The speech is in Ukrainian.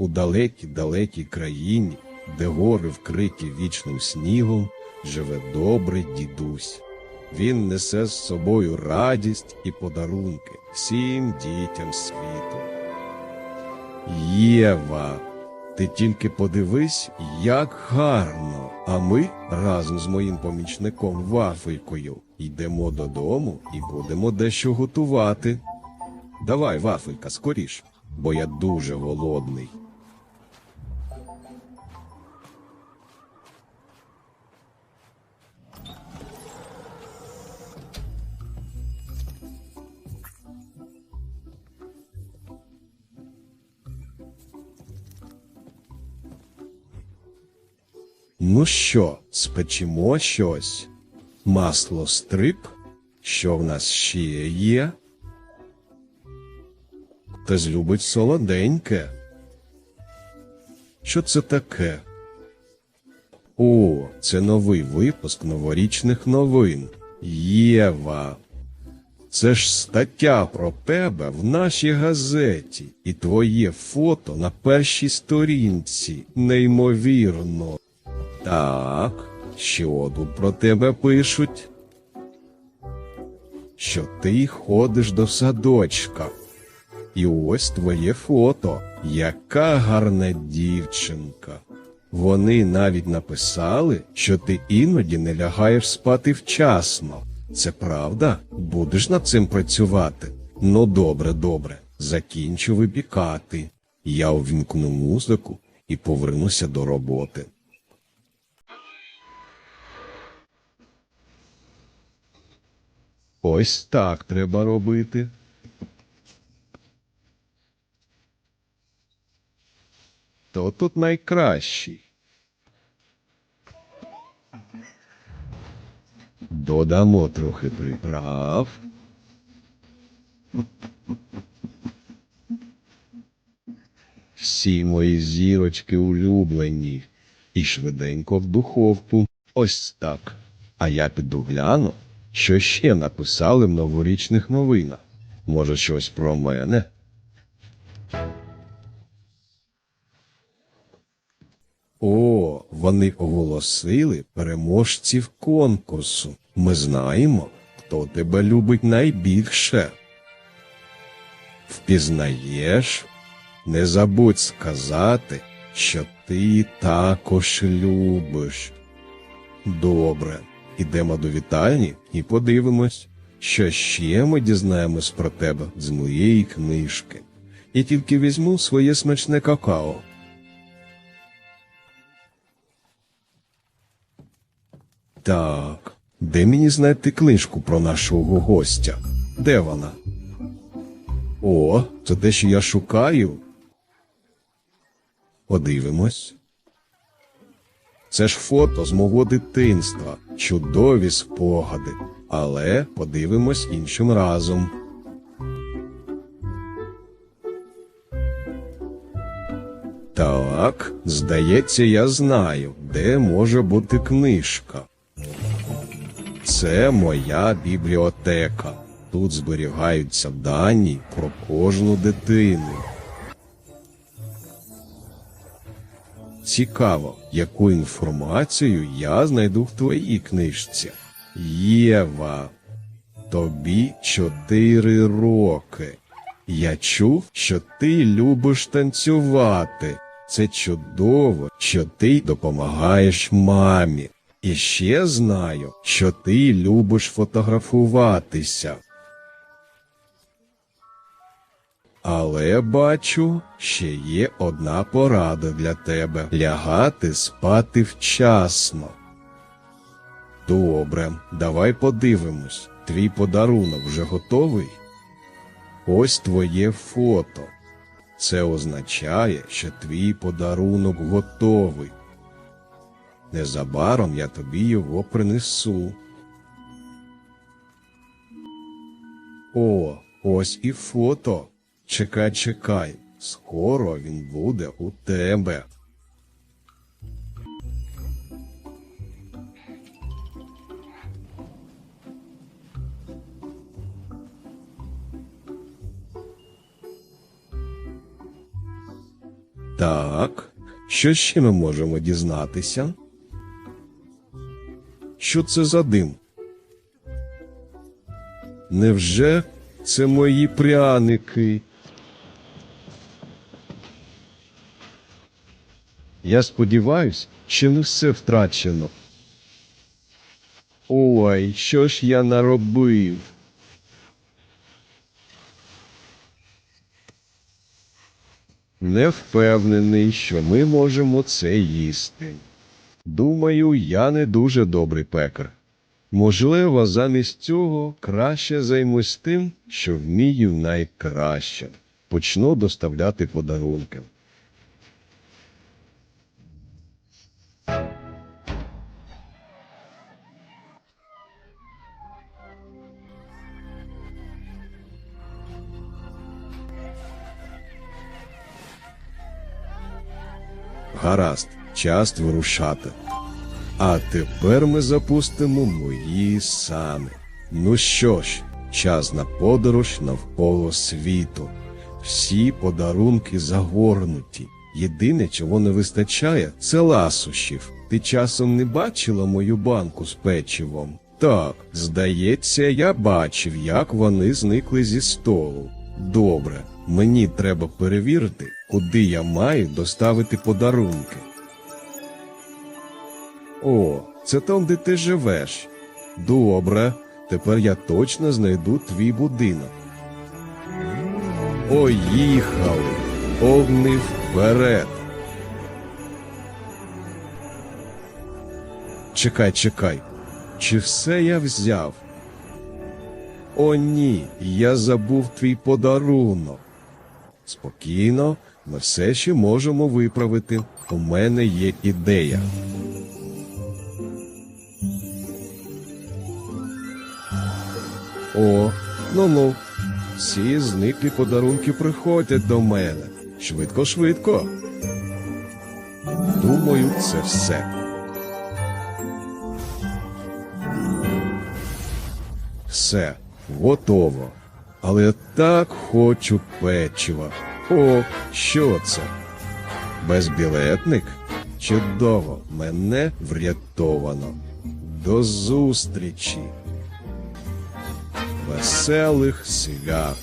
У далекій далекій країні, де гори вкриті вічним снігом, живе добрий дідусь. Він несе з собою радість і подарунки всім дітям світу. Єва, ти тільки подивись, як гарно. А ми разом з моїм помічником Вафелькою йдемо додому і будемо дещо готувати. Давай, Вафелька, скоріш, бо я дуже голодний. Ну що, спечемо щось? Масло стрип? Що в нас ще є? Хтось любить солоденьке. Що це таке? О, це новий випуск новорічних новин. Єва. Це ж стаття про тебе в нашій газеті, і твоє фото на першій сторінці. Неймовірно. Так, що тут про тебе пишуть? Що ти ходиш до садочка. І ось твоє фото. Яка гарна дівчинка. Вони навіть написали, що ти іноді не лягаєш спати вчасно. Це правда? Будеш над цим працювати? Ну добре, добре. Закінчу випікати. Я увімкну музику і повернуся до роботи. Ось так треба робити. Хто тут найкращий? Додамо трохи приправ. Всі мої зірочки улюблені. І швиденько в духовку. Ось так. А я піду гляну, що ще написали в новорічних новинах. Може, щось про мене? О, вони оголосили переможців конкурсу. Ми знаємо, хто тебе любить найбільше. Впізнаєш? Не забудь сказати, що ти також любиш. Добре, ідемо до вітальні і подивимось, що ще ми дізнаємось про тебе з моєї книжки. Я тільки візьму своє смачне какао. Так, де мені знайти книжку про нашого гостя? Де вона? О, це те, що я шукаю. Подивимось. Це ж фото з мого дитинства, чудові спогади. Але подивимось іншим разом. Так, здається, я знаю, де може бути книжка. Це моя бібліотека. Тут зберігаються дані про кожну дитину. Цікаво, яку інформацію я знайду в твоїй книжці. Єва, тобі чотири роки. Я чув, що ти любиш танцювати. Це чудово, що ти допомагаєш мамі. І ще знаю, що ти любиш фотографуватися. Але бачу, ще є одна порада для тебе лягати спати вчасно. Добре, давай подивимось. Твій подарунок вже готовий? Ось твоє фото. Це означає, що твій подарунок готовий. Незабаром я тобі його принесу. О, ось і фото. Чекай, чекай. Скоро він буде у тебе. Так, що ще ми можемо дізнатися? Що це за дим? Невже це мої пряники? Я сподіваюсь, що не все втрачено. Ой, що ж я наробив? Не впевнений, що ми можемо це їсти. Думаю, я не дуже добрий пекар. Можливо, замість цього краще займусь тим, що вмію найкраще. Почну доставляти подарунки. Гаразд, час вирушати. А тепер ми запустимо мої сани. Ну що ж, час на подорож навколо світу. Всі подарунки загорнуті. Єдине, чого не вистачає, це ласощів. Ти часом не бачила мою банку з печивом? Так, здається, я бачив, як вони зникли зі столу. Добре, мені треба перевірити, куди я маю доставити подарунки. О, це там, де ти живеш. Добре, тепер я точно знайду твій будинок. Поїхали! Повний вперед. Чекай, чекай. Чи все я взяв? О, ні, я забув твій подарунок. Спокійно, ми все ще можемо виправити. У мене є ідея. О, ну ну. Всі зниклі подарунки приходять до мене. Швидко, швидко. Думаю, це все. Все, готово. Але я так хочу печива. О, що це? Безбілетник? Чудово, мене врятовано. До зустрічі. Веселих свят.